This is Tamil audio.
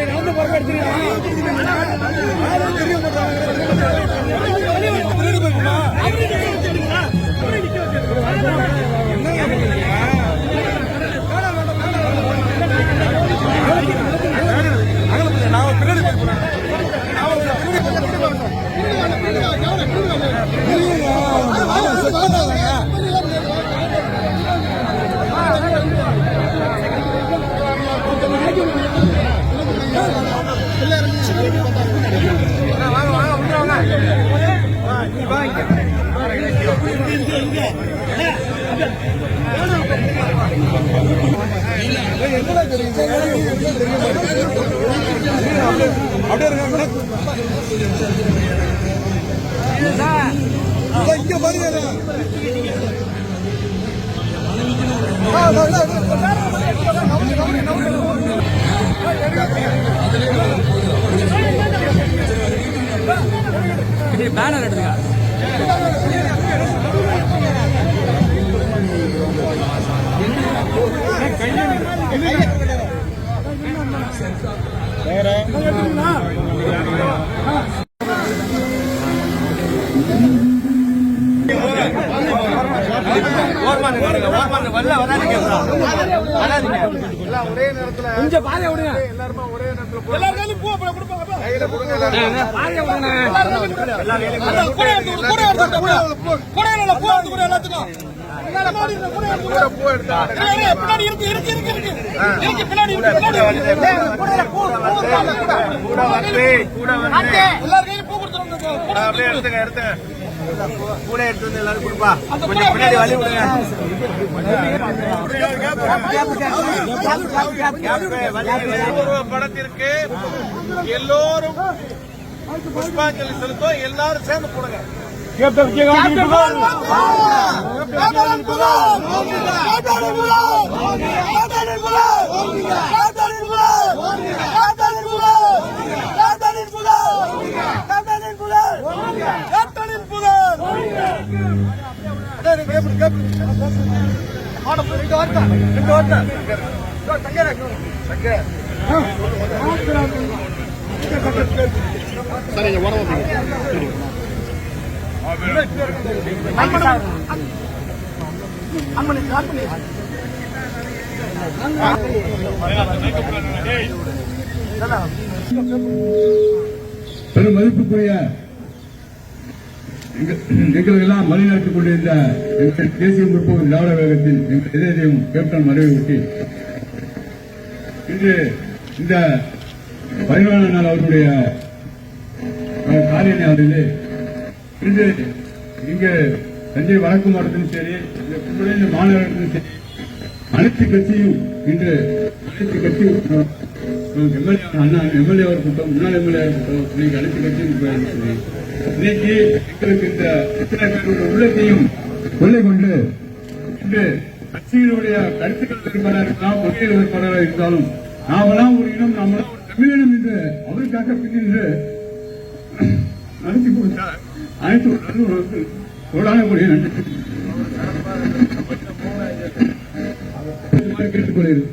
நடந்து போறப்ப எடுத்துருக்கா அப்படியே இருங்க இங்க பாருங்க. நீ பேனர் எடுத்துக்க. வேற? ஒரே நேரத்துல கொஞ்சம் பாதை விடுங்க. எல்லாருமே பூ அப்புறம் கொடுப்பாங்க கொடுங்க எல்லாரும். கூட எடுத்து கூட எடுத்து கூட எல்லாத்துக்கும். பின்னாடி இருக்கு இருக்கு இருக்கு இருக்கு. எடுத்துங்க எடுத்துங்க. கூட எடுத்து வந்து எல்லாரும் கொடுப்பா. கொஞ்சம் பின்னாடி வழி விடுங்க. படத்திற்கு எல்லோரும் புஷ்பாஞ்சலி செலுத்தோம் எல்லாரும் சேர்ந்து போடுங்க. கேப்டன் விஜயகாந்த் புகழ் சரிங்க உடம்பு அம்மனை காத்து பெரும் மதிப்புக்குரிய எங்களெல்லாம் வழிநடத்திக் கொண்டிருந்த எங்கள் தேசிய முற்போக்கு திராவிட வேகத்தில் எங்கள் இதயம் கேப்டன் மறைவை ஒட்டி இன்று இந்த பதினாலு நாள் அவருடைய அஹ், காரிய நாளிலே இன்று இங்கே தஞ்சை வடக்கு மாவட்டத்திலும் சரி இந்த புதுவை மாநகரத்திலும் சரி அனைத்து கட்சியும் இன்று அனைத்து கட்சியும் எம்எல்ஏ அண்ணா எம்எல்ஏ கூட்டம் முன்னாள் எம்எல்ஏ கூட்டம் இன்னைக்கு அனைத்து கட்சியும் இன்னைக்கு எங்களுக்கு இந்த இத்தனை பேருடைய உள்ளத்தையும் கொள்ளை கொண்டு. இன்று கட்சியினுடைய கருத்துக்கள் வேறுபாடாக இருக்கலாம் கொள்கைகள் வேறுபாடாக இருந்தாலும் நாமெல்லாம் ஒரு இனம் நாமெல்லாம் ஒரு தமிழினம் என்று அவருக்காக பின்னின்று நடத்தி கொடுத்தார். அனைத்து நல்லுறவுக்கு கோடான கொடிய நன்றி. கேட்டுக்கொள்கிறேன்